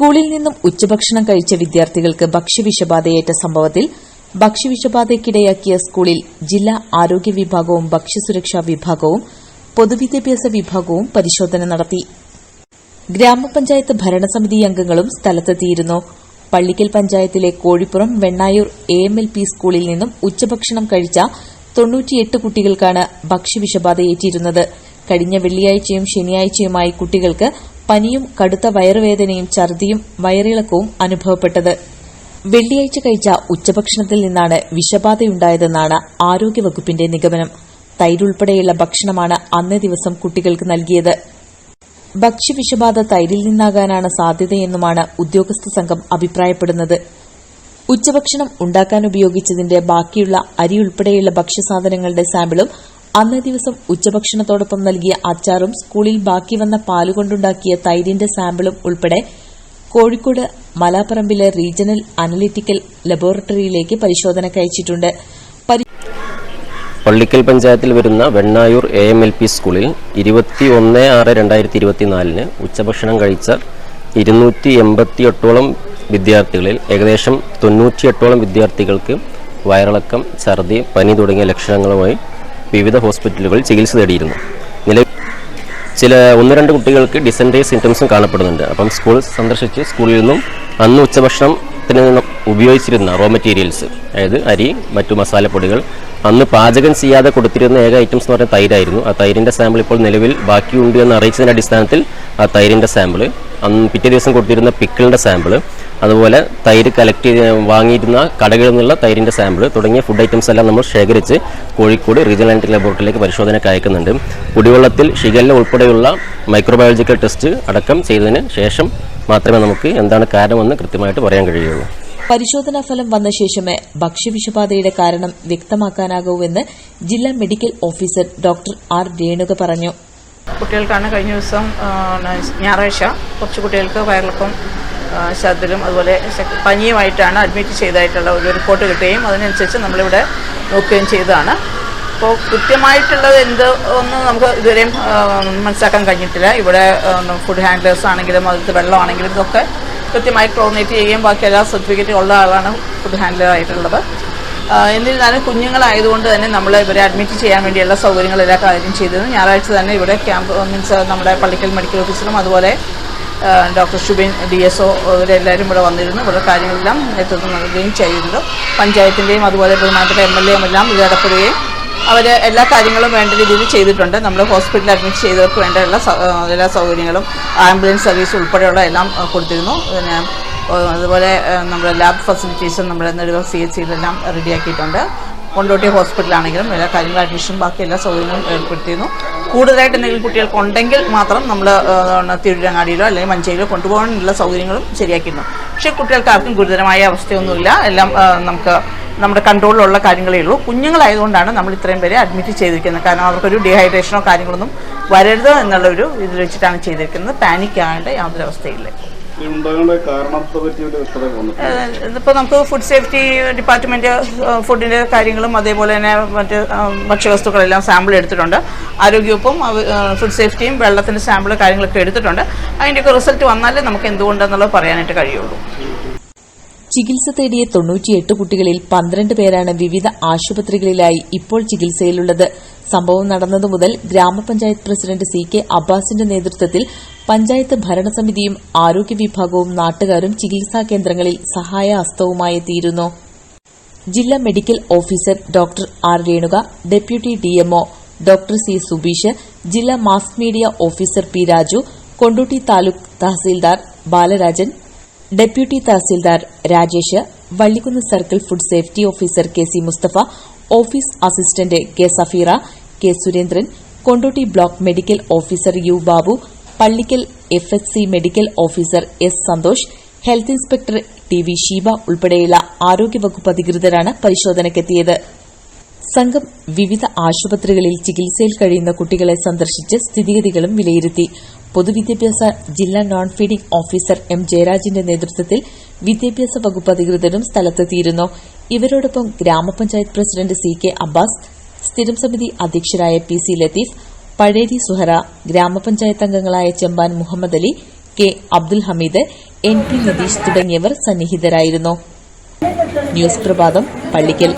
സ്കൂളിൽ നിന്നും ഉച്ചഭക്ഷണം കഴിച്ച വിദ്യാർത്ഥികൾക്ക് ഭക്ഷ്യവിഷബാധയേറ്റ സംഭവത്തിൽ ഭക്ഷ്യവിഷബാധയ്ക്കിടയാക്കിയ സ്കൂളിൽ ജില്ലാ ആരോഗ്യ വിഭാഗവും ഭക്ഷ്യസുരക്ഷാ വിഭാഗവും പൊതുവിദ്യാഭ്യാസ വിഭാഗവും പരിശോധന നടത്തി. ഗ്രാമപഞ്ചായത്ത് ഭരണസമിതി അംഗങ്ങളും സ്ഥലത്തെത്തിയിരുന്നു. പള്ളിക്കൽ പഞ്ചായത്തിലെ Kozhippuram Vennayur A M L P സ്കൂളിൽ നിന്നും ഉച്ചഭക്ഷണം കഴിച്ച തൊണ്ണൂറ്റിയെട്ട് കുട്ടികൾക്കാണ് ഭക്ഷ്യവിഷബാധയേറ്റിരുന്നത് കഴിഞ്ഞ വെള്ളിയാഴ്ചയും ശനിയാഴ്ചയുമായി കുട്ടികൾക്ക് പനിയും കടുത്ത വയറുവേദനയും ഛർദിയും വയറിളക്കവും അനുഭവപ്പെട്ടത്. വെള്ളിയാഴ്ച കഴിച്ച ഉച്ചഭക്ഷണത്തിൽ നിന്നാണ് വിഷബാധയുണ്ടായതെന്നാണ് ആരോഗ്യവകുപ്പിന്റെ നിഗമനം. തൈരുൾപ്പെടെയുള്ള ഭക്ഷണമാണ് അന്നേ ദിവസം കുട്ടികൾക്ക് നൽകിയത്. ഭക്ഷ്യവിഷബാധ തൈരിൽ നിന്നാകാനാണ് സാധ്യതയെന്നുമാണ് ഉദ്യോഗസ്ഥ സംഘം അഭിപ്രായപ്പെടുന്നത്. ഉച്ചഭക്ഷണം ഉണ്ടാക്കാൻ ഉപയോഗിച്ചതിന്റെ ബാക്കിയുള്ള അരി ഉൾപ്പെടെയുള്ള ഭക്ഷ്യസാധനങ്ങളുടെ സാമ്പിളും അന്നേ ദിവസം ഉച്ചഭക്ഷണത്തോടൊപ്പം നൽകിയ അച്ചാറും സ്കൂളിൽ ബാക്കി വന്ന പാലുകൊണ്ടുണ്ടാക്കിയ തൈരിന്റെ സാമ്പിളും ഉൾപ്പെടെ കോഴിക്കോട് മലാപ്പറമ്പിലെ റീജിയണൽ അനലിറ്റിക്കൽ ലബോറട്ടറിയിലേക്ക് പരിശോധനയ്ക്ക് അയച്ചിട്ടുണ്ട് പള്ളിക്കൽ പഞ്ചായത്തിൽ വരുന്ന Vennayur A M L P സ്കൂളിൽ ഇരുപത്തി ഒന്ന് ആറ് രണ്ടായിരത്തി ഇരുപത്തിനാലിന് ഉച്ചഭക്ഷണം കഴിച്ച ഇരുന്നൂറ്റി എൺപത്തി എട്ടോളം വിദ്യാർത്ഥികളിൽ ഏകദേശം തൊണ്ണൂറ്റിയെട്ടോളം വിദ്യാർത്ഥികൾക്ക് വയറിളക്കം ഛർദി പനി തുടങ്ങിയ ലക്ഷണങ്ങളുമായി വിവിധ ഹോസ്പിറ്റലുകളിൽ ചികിത്സ തേടിയിരുന്നു. നിലവിൽ ചില ഒന്ന് രണ്ട് കുട്ടികൾക്ക് ഡിസെൻട്രി സിംറ്റംസും കാണപ്പെടുന്നുണ്ട്. അപ്പം സ്കൂൾ സന്ദർശിച്ച് സ്കൂളിൽ നിന്നും അന്ന് ഉച്ചഭക്ഷണത്തിന് നിന്നും ഉപയോഗിച്ചിരുന്ന റോ മെറ്റീരിയൽസ് അതായത് അരി മറ്റു മസാലപ്പൊടികൾ അന്ന് പാചകം ചെയ്യാതെ കൊടുത്തിരുന്ന ഏക ഐറ്റംസ് എന്ന് പറഞ്ഞാൽ തൈരായിരുന്നു. ആ തൈരിന്റെ സാമ്പിൾ ഇപ്പോൾ നിലവിൽ ബാക്കിയുണ്ട് എന്ന് അറിയിച്ചതിന്റെ അടിസ്ഥാനത്തിൽ ആ തൈരിന്റെ സാമ്പിൾ അന്ന് പിറ്റേ ദിവസം കൊടുത്തിരുന്ന പിക്കിളിന്റെ സാമ്പിൾ അതുപോലെ തൈര് കലക്ട് ചെയ്ത് വാങ്ങിയിരുന്ന കടകളിൽ നിന്നുള്ള തൈരിന്റെ സാമ്പിൾ തുടങ്ങിയ ഫുഡ് ഐറ്റംസ് എല്ലാം നമ്മൾ ശേഖരിച്ച് കോഴിക്കോട് റീജിയണൽ ആൻഡ് ലബോറട്ടറിയിലേക്ക് പരിശോധനയ്ക്ക് അയക്കുന്നുണ്ട്. കുടിവെള്ളത്തിൽ ഷിഗല്ല ഉൾപ്പെടെയുള്ള മൈക്രോബയോളജിക്കൽ ടെസ്റ്റ് അടക്കം ചെയ്തതിന് ശേഷം മാത്രമേ നമുക്ക് എന്താണ് കാരണമെന്ന് കൃത്യമായിട്ട് പറയാൻ കഴിയുള്ളൂ. പരിശോധനാ ഫലം വന്ന ശേഷമേ ഭക്ഷ്യവിഷബാധയുടെ കാരണം വ്യക്തമാക്കാനാകൂവെന്ന് ജില്ലാ medical officer doctor R Renuka പറഞ്ഞു. കുട്ടികൾക്കാണ് കഴിഞ്ഞ ദിവസം ഞായറാഴ്ച കുറച്ച് കുട്ടികൾക്ക് വയറിളക്കം ശബ്ദലും അതുപോലെ പനിയുമായിട്ടാണ് അഡ്മിറ്റ് ചെയ്തതായിട്ടുള്ള ഒരു റിപ്പോർട്ട് കിട്ടുകയും അതിനനുസരിച്ച് നമ്മളിവിടെ നോക്കുകയും ചെയ്തതാണ്. അപ്പോൾ കൃത്യമായിട്ടുള്ളത് എന്ത് ഒന്നും നമുക്ക് ഇതുവരെയും മനസ്സിലാക്കാൻ കഴിഞ്ഞിട്ടില്ല. ഇവിടെ ഫുഡ് ഹാൻഡ്ലേഴ്സ് ആണെങ്കിലും അതിലത്തെ വെള്ളമാണെങ്കിലും ഇതൊക്കെ കൃത്യമായി ക്ലോണേറ്റ് ചെയ്യുകയും ബാക്കി എല്ലാ സർട്ടിഫിക്കറ്റും ഉള്ള ആളാണ് ഫുഡ് ഹാൻഡ്ലർ ആയിട്ടുള്ളത്. എന്നിരുന്നാലും കുഞ്ഞുങ്ങളായതുകൊണ്ട് തന്നെ നമ്മൾ ഇവരെ അഡ്മിറ്റ് ചെയ്യാൻ വേണ്ടി എല്ലാ സൗകര്യങ്ങളും എല്ലാ കാര്യം ചെയ്തിരുന്നു. ഞായറാഴ്ച തന്നെ ഇവിടെ ക്യാമ്പ് മീൻസ് നമ്മുടെ പള്ളിക്കൽ മെഡിക്കൽ ഓഫീസറും അതുപോലെ doctor Shubin D S O ഇവരെല്ലാവരും ഇവിടെ വന്നിരുന്നു. ഇവിടെ കാര്യങ്ങളെല്ലാം നേതൃത്വം നൽകുകയും ചെയ്യുന്നുണ്ട് പഞ്ചായത്തിന്റെയും അതുപോലെ ബഹുമാനപ്പെട്ട എം എൽ എയും എല്ലാം ഇത് ഇടപെടുകയും അവർ എല്ലാ കാര്യങ്ങളും വേണ്ട രീതിയിൽ ചെയ്തിട്ടുണ്ട്. നമ്മൾ ഹോസ്പിറ്റലിൽ അഡ്മിറ്റ് ചെയ്തവർക്ക് വേണ്ട എല്ലാ എല്ലാ സൗകര്യങ്ങളും ആംബുലൻസ് സർവീസ് ഉൾപ്പെടെയുള്ള എല്ലാം കൊടുത്തിരുന്നു. പിന്നെ അതുപോലെ നമ്മുടെ ലാബ് ഫെസിലിറ്റീസും നമ്മുടെ നെടുക സി എച്ച് സിയിലെല്ലാം റെഡിയാക്കിയിട്ടുണ്ട്. കൊണ്ടോട്ടി ഹോസ്പിറ്റലാണെങ്കിലും എല്ലാ കാര്യങ്ങളും അഡ്മിഷൻ ബാക്കി എല്ലാ സൗകര്യങ്ങളും ഏർപ്പെടുത്തിയിരുന്നു. കൂടുതലായിട്ട് എന്തെങ്കിലും കുട്ടികൾക്ക് ഉണ്ടെങ്കിൽ മാത്രം നമ്മൾ തിരുരങ്ങാടിയിലോ അല്ലെങ്കിൽ മഞ്ചേരിയിലോ കൊണ്ടുപോകാനുള്ള സൗകര്യങ്ങളും ശരിയാക്കിയിരുന്നു. പക്ഷേ കുട്ടികൾക്ക് ആർക്കും ഗുരുതരമായ അവസ്ഥയൊന്നുമില്ല. എല്ലാം നമുക്ക് നമ്മുടെ കൺട്രോളിലുള്ള കാര്യങ്ങളേ ഉള്ളൂ. കുഞ്ഞുങ്ങളായതുകൊണ്ടാണ് നമ്മൾ ഇത്രയും പേരെ അഡ്മിറ്റ് ചെയ്തിരിക്കുന്നത്. കാരണം അവർക്കൊരു ഡീഹൈഡ്രേഷനോ കാര്യങ്ങളൊന്നും വരരുത് എന്നുള്ളൊരു ഇതിൽ വെച്ചിട്ടാണ് ചെയ്തിരിക്കുന്നത്. പാനിക് ആകേണ്ട യാതൊരു അവസ്ഥയില്ല. ഇതിപ്പോൾ നമുക്ക് ഫുഡ് സേഫ്റ്റി ഡിപ്പാർട്ട്മെന്റ് ഫുഡിന്റെ കാര്യങ്ങളും അതേപോലെ തന്നെ മറ്റ് ഭക്ഷ്യവസ്തുക്കളെല്ലാം സാമ്പിൾ എടുത്തിട്ടുണ്ട്. ആരോഗ്യവകുപ്പും ഫുഡ് സേഫ്റ്റിയും വെള്ളത്തിന്റെ സാമ്പിൾ കാര്യങ്ങളൊക്കെ എടുത്തിട്ടുണ്ട്. അതിന്റെയൊക്കെ റിസൾട്ട് വന്നാലേ നമുക്ക് എന്തുകൊണ്ടെന്നുള്ളത് പറയാനായിട്ട് കഴിയുള്ളൂ. ചികിത്സ തേടിയ തൊണ്ണൂറ്റിയെട്ട് കുട്ടികളിൽ പന്ത്രണ്ട് പേരാണ് വിവിധ ആശുപത്രികളിലായി ഇപ്പോൾ ചികിത്സയിലുള്ളത്. സംഭവം നടന്നതു മുതൽ ഗ്രാമപഞ്ചായത്ത് പ്രസിഡന്റ് സി കെ അബ്ബാസിന്റെ നേതൃത്വത്തിൽ പഞ്ചായത്ത് ഭരണസമിതിയും ആരോഗ്യ വിഭാഗവും നാട്ടുകാരും ചികിത്സാ കേന്ദ്രങ്ങളിൽ സഹായഹസ്തവുമായി എത്തിയിരുന്നു ജില്ലാ medical officer doctor R Renuka deputy DMO doctor C Subeesh ജില്ലാ mass media officer P Raju Kondotty taluk tahsildar Balarajan deputy tahsildar Rajesh Vallikkunnu circle food safety officer K C Mustafa office assistant K Safeera K Surendran Kondotty block medical officer U Babu Pallikkal F S C medical officer S Santhosh health inspector T V Sheeba ഉൾപ്പെടെയുള്ള ആരോഗ്യവകുപ്പ് അധികൃതരാണ് പരിശോധനയ്ക്കെത്തിയത്. സംഘം വിവിധ ആശുപത്രികളിൽ ചികിത്സയിൽ കഴിയുന്ന കുട്ടികളെ സന്ദർശിച്ച് സ്ഥിതിഗതികളും വിലയിരുത്തി. പൊതുവിദ്യാഭ്യാസ ജില്ലാ നോൺ ഫീഡിംഗ് ഓഫീസർ എം ജയരാജിന്റെ നേതൃത്വത്തിൽ വിദ്യാഭ്യാസ വകുപ്പ് അധികൃതരും സ്ഥലത്തെത്തിയിരുന്നു. ഇവരോടൊപ്പം ഗ്രാമപഞ്ചായത്ത് പ്രസിഡന്റ് സി കെ അബ്ബാസ് സ്ഥിരം സമിതി അധ്യക്ഷരായ പി സി ലത്തീഫ് പഴേരി സുഹറ ഗ്രാമപഞ്ചായത്ത് അംഗങ്ങളായ Chemban Muhammad Ali K Abdul Hameed N P Nitheesh തുടങ്ങിയവർ സന്നിഹിതരായിരുന്നു. ന്യൂസ് പ്രഭാതം പള്ളിക്കൽ.